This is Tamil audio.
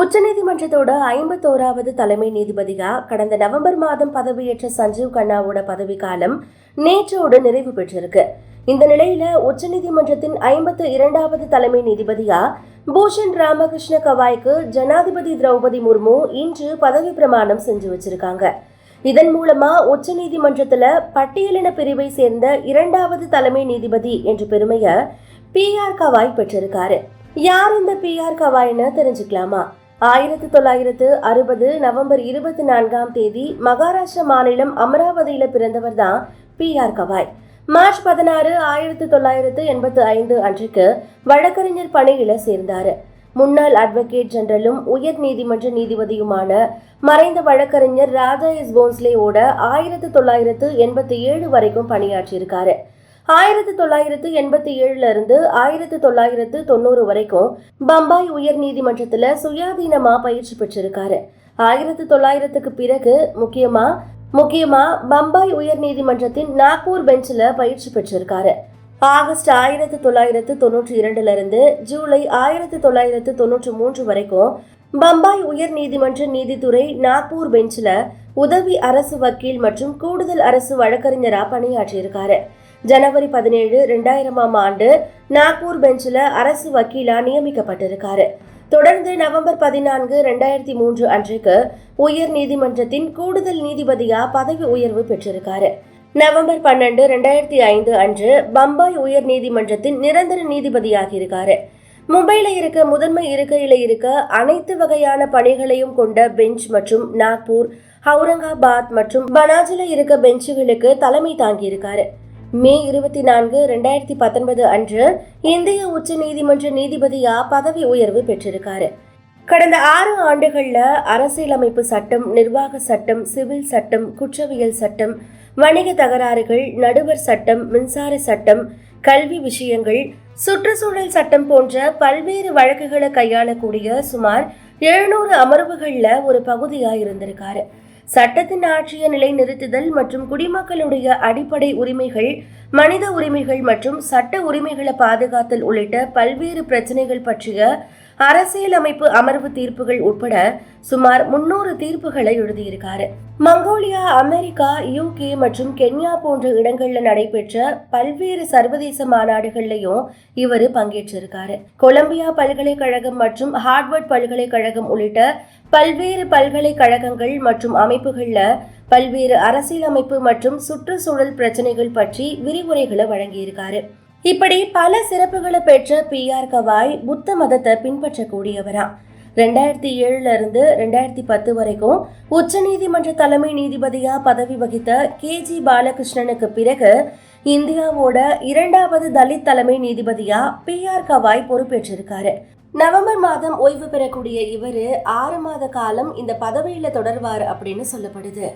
உச்சநீதிமன்றத்தோட ஐம்பத்தோராவது தலைமை நீதிபதியா கடந்த நவம்பர் மாதம் பதவியேற்ற சஞ்சீவ் கண்ணாவோட பதவிக்காலம் நேற்றோடு நிறைவு பெற்றிருக்கு. இந்த நிலையில உச்சநீதிமன்றத்தின் ஐம்பத்து இரண்டாவது தலைமை நீதிபதியா பூஷன் ராமகிருஷ்ண கவாய்க்கு ஜனாதிபதி திரௌபதி முர்மு இன்று பதவி பிரமாணம் செஞ்சு வச்சிருக்காங்க. இதன் மூலமா உச்சநீதிமன்றத்துல பட்டியலின பிரிவை சேர்ந்த இரண்டாவது தலைமை நீதிபதி என்ற பெருமையை பி ஆர் கவாய் பெற்றிருக்காரு. யார் இந்த பி ஆர் கவாய்னு தெரிஞ்சுக்கலாமா? ஆயிரத்தி தொள்ளாயிரத்து அறுபது நவம்பர் இருபத்தி நான்காம் தேதி மகாராஷ்டிரா மாநிலம் அமராவதியில பிறந்தவர் தான் பி ஆர் கவாய். மார்ச் பதினாறு ஆயிரத்தி தொள்ளாயிரத்து எண்பத்தி ஐந்து அன்றைக்கு வழக்கறிஞர் பணியில சேர்ந்தார். முன்னாள் அட்வொகேட் ஜெனரலும் உயர் நீதிமன்ற நீதிபதியுமான மறைந்த வழக்கறிஞர் ராஜா எஸ் போன்ஸ்லேவோட ஆயிரத்தி தொள்ளாயிரத்து எண்பத்தி ஏழு வரைக்கும் பணியாற்றியிருக்காரு. ஆயிரத்தி தொள்ளாயிரத்து எண்பத்தி ஏழுல இருந்து ஆயிரத்தி தொள்ளாயிரத்து தொண்ணூறு வரைக்கும் பம்பாய் உயர் நீதிமன்றத்துல சுயாதீனமா பயிற்சி பெற்றிருக்காரு. ஆயிரத்தி தொள்ளாயிரத்துக்கு பிறகு முக்கியமா முக்கியமா பம்பாய் உயர் நீதிமன்றத்தின் நாக்பூர் பெஞ்சில் பயிற்சி பெற்றிருக்காரு. ஆகஸ்ட் ஆயிரத்தி தொள்ளாயிரத்து தொண்ணூற்றி இரண்டுல இருந்து ஜூலை ஆயிரத்தி தொள்ளாயிரத்து தொன்னூற்றி மூன்று வரைக்கும் பம்பாய் உயர் நீதிமன்ற நீதித்துறை நாக்பூர் பெஞ்சில் உதவி அரசு வக்கீல் மற்றும் கூடுதல் அரசு வழக்கறிஞராக பணியாற்றியிருக்காரு. ஜனவரி பதினேழு ரெண்டாயிரமாம் ஆண்டு நாக்பூர் பெஞ்சில் அரசு வக்கீலா நியமிக்கப்பட்டிருக்காரு. தொடர்ந்து நவம்பர் பதினான்கு ரெண்டாயிரத்தி மூன்று அன்றைக்கு உயர் நீதிமன்றத்தின் கூடுதல் நீதிபதியா பதவி உயர்வு பெற்றிருக்காரு. நவம்பர் பன்னெண்டு ரெண்டாயிரத்தி ஐந்து அன்று பம்பாய் உயர் நீதிமன்றத்தின் நிரந்தர நீதிபதியாக இருக்காரு மும்பையில் இருக்க முதன்மை இருக்கையில் இருக்க அனைத்து வகையான பணிகளையும் கொண்ட பெஞ்ச் மற்றும் நாக்பூர் ஹவுரங்காபாத் மற்றும் பனாஜில இருக்க பெஞ்சுகளுக்கு தலைமை தாங்கியிருக்காரு. மே இருபத்தி நான்கு ரெண்டாயிரத்தி பத்தொன்பது அன்று இந்திய உச்ச நீதிமன்ற நீதிபதியா பதவி உயர்வு பெற்றிருக்காரு. கடந்த ஆறு ஆண்டுகள்ல அரசியலமைப்பு சட்டம் நிர்வாக சட்டம் சிவில் சட்டம் குற்றவியல் சட்டம் வணிக தகராறுகள் நடுவர் சட்டம் மின்சார சட்டம் கல்வி விஷயங்கள் சுற்றுச்சூழல் சட்டம் போன்ற பல்வேறு வழக்குகளை கையாளக்கூடிய சுமார் எழுநூறு அமர்வுகள்ல ஒரு பகுதியாக இருந்திருக்காரு சட்டத்தின் ஆட்சியை நிலைநிறுத்துதல் மற்றும் குடிமக்களுடைய அடிப்படை உரிமைகள் மனித உரிமைகள் மற்றும் சட்ட உரிமைகளை பாதுகாத்தல் உள்ளிட்ட பல்வேறு பிரச்சனைகள் பற்றிய அரசியலமைப்பு அமர்வு தீர்ப்புகள் உட்பட சுமார் முன்னூறு தீர்ப்புகளை எழுதியிருக்காரு. மங்கோலியா அமெரிக்கா யூகே மற்றும் கென்யா போன்ற இடங்கள்ல நடைபெற்ற பல்வேறு சர்வதேச மாநாடுகள்லையும் இவர் பங்கேற்றிருக்காரு. கொலம்பியா பல்கலைக்கழகம் மற்றும் ஹார்வர்ட் பல்கலைக்கழகம் உள்ளிட்ட பல்வேறு பல்கலைக்கழகங்கள் மற்றும் அமைப்புகள்ல பல்வேறு அரசியலமைப்பு மற்றும் சுற்றுச்சூழல் பிரச்சனைகள் பற்றி விரிவுரைகளை வழங்கியிருக்காரு. இப்படி பல சிறப்புகளை பெற்ற பி ஆர் கவாய் புத்த மதத்தை பின்பற்றக்கூடியவரா. ரெண்டாயிரத்தி ஏழுல இருந்து ரெண்டாயிரத்தி பத்து வரைக்கும் உச்சநீதிமன்ற தலைமை நீதிபதியா பதவி வகித்த கே ஜி பாலகிருஷ்ணனுக்கு பிறகு இந்தியாவோட இரண்டாவது தலித் தலைமை நீதிபதியா பி ஆர் கவாய் பொறுப்பேற்றிருக்காரு. நவம்பர் மாதம் ஓய்வு பெறக்கூடிய இவர் ஆறு மாத காலம் இந்த பதவியில தொடர்வார் அப்படின்னு சொல்லப்படுது.